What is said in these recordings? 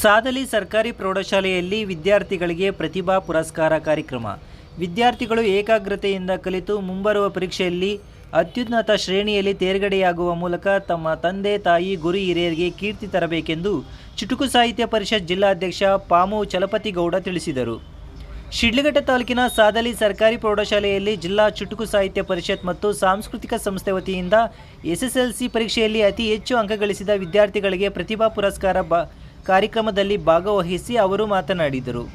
ಸಾದಲಿ ಸರ್ಕಾರಿ ಪ್ರೌಢಶಾಲೆಯಲ್ಲಿ ವಿದ್ಯಾರ್ಥಿಗಳಿಗೆ ಪ್ರತಿಭಾ ಪುರಸ್ಕಾರ ಕಾರ್ಯಕ್ರಮ. ವಿದ್ಯಾರ್ಥಿಗಳು ಏಕಾಗ್ರತೆಯಿಂದ ಕಲಿತು ಮುಂಬರುವ ಪರೀಕ್ಷೆಯಲ್ಲಿ ಅತ್ಯುನ್ನತ ಶ್ರೇಣಿಯಲ್ಲಿ ತೇರ್ಗಡೆಯಾಗುವ ಮೂಲಕ ತಮ್ಮ ತಂದೆ, ತಾಯಿ, ಗುರು ಹಿರಿಯರಿಗೆ ಕೀರ್ತಿ ತರಬೇಕೆಂದು ಚುಟುಕು ಸಾಹಿತ್ಯ ಪರಿಷತ್ ಜಿಲ್ಲಾಧ್ಯಕ್ಷ ಪಾಮು ಚಲಪತಿಗೌಡ ತಿಳಿಸಿದರು. ಶಿಡ್ಲಘಟ್ಟ ತಾಲೂಕಿನ ಸಾದಲಿ ಸರ್ಕಾರಿ ಪ್ರೌಢಶಾಲೆಯಲ್ಲಿ ಜಿಲ್ಲಾ ಚುಟುಕು ಸಾಹಿತ್ಯ ಪರಿಷತ್ ಮತ್ತು ಸಾಂಸ್ಕೃತಿಕ ಸಂಸ್ಥೆ ವತಿಯಿಂದ ಎಸ್ಎಸ್ಎಲ್ಸಿ ಪರೀಕ್ಷೆಯಲ್ಲಿ ಅತಿ ಹೆಚ್ಚು ಅಂಕ ಗಳಿಸಿದ ವಿದ್ಯಾರ್ಥಿಗಳಿಗೆ ಪ್ರತಿಭಾ ಪುರಸ್ಕಾರ ಬ ಕಾರ್ಯಕ್ರಮದಲ್ಲಿ ಭಾಗವಹಿಸಿ ಅವರು ಮಾತನಾಡಿದರು.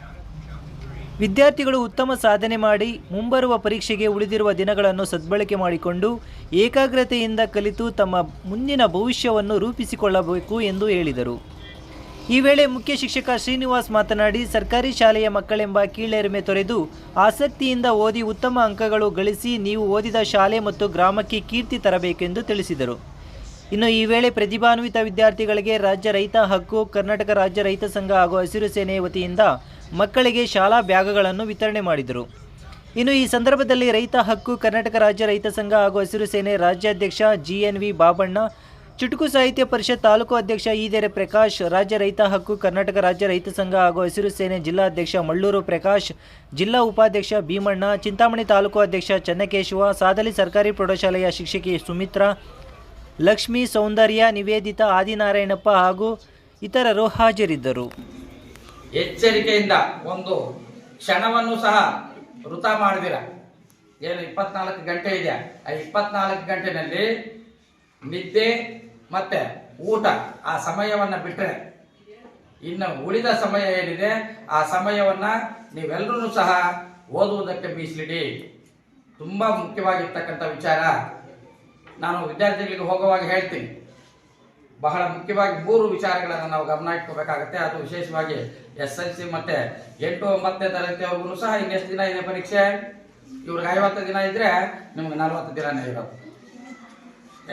ವಿದ್ಯಾರ್ಥಿಗಳು ಉತ್ತಮ ಸಾಧನೆ ಮಾಡಿ ಮುಂಬರುವ ಪರೀಕ್ಷೆಗೆ ಉಳಿದಿರುವ ದಿನಗಳನ್ನು ಸದ್ಬಳಕೆ ಮಾಡಿಕೊಂಡು ಏಕಾಗ್ರತೆಯಿಂದ ಕಲಿತು ತಮ್ಮ ಮುಂದಿನ ಭವಿಷ್ಯವನ್ನು ರೂಪಿಸಿಕೊಳ್ಳಬೇಕು ಎಂದು ಹೇಳಿದರು. ಈ ವೇಳೆ ಮುಖ್ಯ ಶಿಕ್ಷಕ ಶ್ರೀನಿವಾಸ್ ಮಾತನಾಡಿ, ಸರ್ಕಾರಿ ಶಾಲೆಯ ಮಕ್ಕಳೆಂಬ ಕೀಳೆರಿಮೆ ತೊರೆದು ಆಸಕ್ತಿಯಿಂದ ಓದಿ ಉತ್ತಮ ಅಂಕಗಳು ಗಳಿಸಿ ನೀವು ಓದಿದ ಶಾಲೆ ಮತ್ತು ಗ್ರಾಮಕ್ಕೆ ಕೀರ್ತಿ ತರಬೇಕೆಂದು ತಿಳಿಸಿದರು. ಇನ್ನು ಈ ವೇಳೆ ಪ್ರತಿಭಾನ್ವಿತ ವಿದ್ಯಾರ್ಥಿಗಳಿಗೆ ರಾಜ್ಯ ರೈತ ಹಕ್ಕು, ಕರ್ನಾಟಕ ರಾಜ್ಯ ರೈತ ಸಂಘ ಹಾಗೂ ಹಸಿರು ಸೇನೆ ವತಿಯಿಂದ ಮಕ್ಕಳಿಗೆ ಶಾಲಾ ಬ್ಯಾಗ್ಗಳನ್ನು ವಿತರಣೆ ಮಾಡಿದರು. ಇನ್ನು ಈ ಸಂದರ್ಭದಲ್ಲಿ ರೈತ ಹಕ್ಕು, ಕರ್ನಾಟಕ ರಾಜ್ಯ ರೈತ ಸಂಘ ಹಾಗೂ ಹಸಿರು ಸೇನೆ ರಾಜ್ಯಾಧ್ಯಕ್ಷ ಜಿ ಎನ್ ವಿ ಬಾಬಣ್ಣ, ಚುಟುಕು ಸಾಹಿತ್ಯ ಪರಿಷತ್ ತಾಲೂಕು ಅಧ್ಯಕ್ಷ ಈದೆರೆ ಪ್ರಕಾಶ್, ರಾಜ್ಯ ರೈತ ಹಕ್ಕು, ಕರ್ನಾಟಕ ರಾಜ್ಯ ರೈತ ಸಂಘ ಹಾಗೂ ಹಸಿರು ಸೇನೆ ಜಿಲ್ಲಾಧ್ಯಕ್ಷ ಮಳ್ಳೂರು ಪ್ರಕಾಶ್, ಜಿಲ್ಲಾ ಉಪಾಧ್ಯಕ್ಷ ಭೀಮಣ್ಣ, ಚಿಂತಾಮಣಿ ತಾಲೂಕು ಅಧ್ಯಕ್ಷ ಚನ್ನಕೇಶವ ಸಾದಲಿ ಸರ್ಕಾರಿ ಪ್ರೌಢಶಾಲೆಯ ಶಿಕ್ಷಕಿ ಸುಮಿತ್ರಾ ಲಕ್ಷ್ಮೀ ಸೌಂದರ್ಯ, ನಿವೇದಿತ ಆದಿನಾರಾಯಣಪ್ಪ ಹಾಗೂ ಇತರರು ಹಾಜರಿದ್ದರು. ಎಚ್ಚರಿಕೆಯಿಂದ ಒಂದು ಕ್ಷಣವನ್ನು ಸಹ ವೃತ ಮಾಡಿದಿರ. ಏನು, ಇಪ್ಪತ್ನಾಲ್ಕು ಗಂಟೆ ಇದೆ ಆ ಇಪ್ಪತ್ನಾಲ್ಕು ಗಂಟೆನಲ್ಲಿ ನಿದ್ದೆ ಮತ್ತೆ ಊಟ ಆ ಸಮಯವನ್ನ ಬಿಟ್ಟರೆ ಇನ್ನು ಉಳಿದ ಸಮಯ ಏನಿದೆ, ಆ ಸಮಯವನ್ನ ನೀವೆಲ್ಲರೂ ಸಹ ಓದುವುದಕ್ಕೆ ಮೀಸಲಿಡಿ. ತುಂಬಾ ಮುಖ್ಯವಾಗಿರ್ತಕ್ಕಂಥ ವಿಚಾರ. ನಾನು ವಿದ್ಯಾರ್ಥಿಗಳಿಗೆ ಹೋಗುವಾಗ ಹೇಳ್ತೀನಿ. ಬಹಳ ಮುಖ್ಯವಾಗಿ ಮೂರು ವಿಚಾರಗಳನ್ನು ನಾವು ಗಮನ ಇಟ್ಕೋಬೇಕಾಗತ್ತೆ. ಅದು ವಿಶೇಷವಾಗಿ ಎಸ್ ಎಲ್ ಸಿ ಮತ್ತೆ ಎಂಟು ಒಂಬತ್ತನೇ ತರಗತಿಯವ್ರಿಗೂ ಸಹ ಇನ್ನೆಷ್ಟು ದಿನ ಇದೆ ಪರೀಕ್ಷೆ? ಇವ್ರಿಗೆ ಐವತ್ತು ದಿನ ಇದ್ರೆ ನಿಮ್ಗೆ ನಲವತ್ತು ದಿನನೇ ಇರೋದು.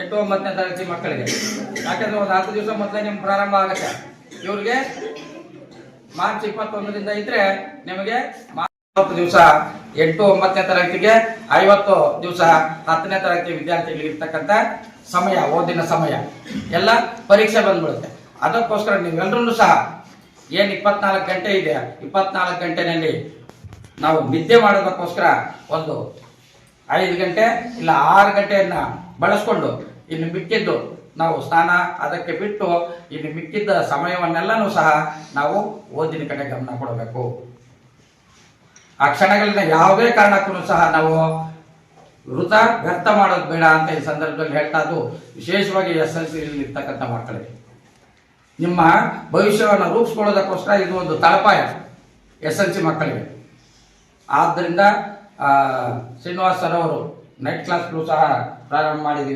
ಎಂಟು ಒಂಬತ್ತನೇ ತರಗತಿ ಮಕ್ಕಳಿಗೆ. ಯಾಕಂದ್ರೆ ಒಂದು ಹತ್ತು ದಿವಸ ಮೊದಲೇ ನಿಮ್ಗೆ ಪ್ರಾರಂಭ ಆಗುತ್ತೆ. ಇವ್ರಿಗೆ ಮಾರ್ಚ್ ಇಪ್ಪತ್ತೊಂದರಿಂದ ಇದ್ರೆ ನಿಮಗೆ ದಿವಸ, ಎಂಟು ಒಂಬತ್ತನೇ ತರಗತಿಗೆ ಐವತ್ತು ದಿವಸ, ಹತ್ತನೇ ತರಗತಿ ವಿದ್ಯಾರ್ಥಿಗಳಿಗೆ ಇರ್ತಕ್ಕಂಥ ಸಮಯ, ಓದಿನ ಸಮಯ, ಎಲ್ಲ ಪರೀಕ್ಷೆ ಬಂದ್ಬಿಡುತ್ತೆ. ಅದಕ್ಕೋಸ್ಕರ ನೀವೆಲ್ಲರೂ ಸಹ ಏನು ಇಪ್ಪತ್ನಾಲ್ಕು ಗಂಟೆ ಇದೆ, ಇಪ್ಪತ್ನಾಲ್ಕು ಗಂಟೆನಲ್ಲಿ ನಾವು ನಿದ್ದೆ ಮಾಡೋದಕ್ಕೋಸ್ಕರ ಒಂದು ಐದು ಗಂಟೆ ಇಲ್ಲ ಆರು ಗಂಟೆಯನ್ನು ಬಳಸ್ಕೊಂಡು ಇನ್ನು ಮಿಕ್ಕಿದ್ದು ನಾವು ಸ್ನಾನ ಅದಕ್ಕೆ ಬಿಟ್ಟು ಇನ್ನು ಮಿಕ್ಕಿದ್ದ ಸಮಯವನ್ನೆಲ್ಲನೂ ಸಹ ನಾವು ಓದಿನ ಕಡೆ ಗಮನ ಕೊಡಬೇಕು. ಆ ಕ್ಷಣಗಳಿಂದ ಯಾವುದೇ ಕಾರಣಕ್ಕೂ ಸಹ ನಾವು ವೃತ ವ್ಯರ್ಥ ಮಾಡೋದು ಬೇಡ ಅಂತ ಈ ಸಂದರ್ಭದಲ್ಲಿ ಹೇಳ್ತಾ ಅದು ವಿಶೇಷವಾಗಿ ಎಸ್ ಎಲ್ ಸಿ ಇರ್ತಕ್ಕಂಥ ಮಕ್ಕಳಿಗೆ. ನಿಮ್ಮ ಭವಿಷ್ಯವನ್ನು ರೂಪಿಸ್ಕೊಳ್ಳೋದಕ್ಕೋಸ್ಕರ ಇದು ಒಂದು ತಳಪಾಯ ಎಸ್ ಎಲ್ ಸಿ ಮಕ್ಕಳಿಗೆ. ಆದ್ದರಿಂದ ಶ್ರೀನಿವಾಸ್ ಸರ್ ಅವರು ನೈಟ್ ಕ್ಲಾಸ್ಗಳು ಸಹ ಪ್ರಾರಂಭ ಮಾಡಿದ್ದೀವಿ.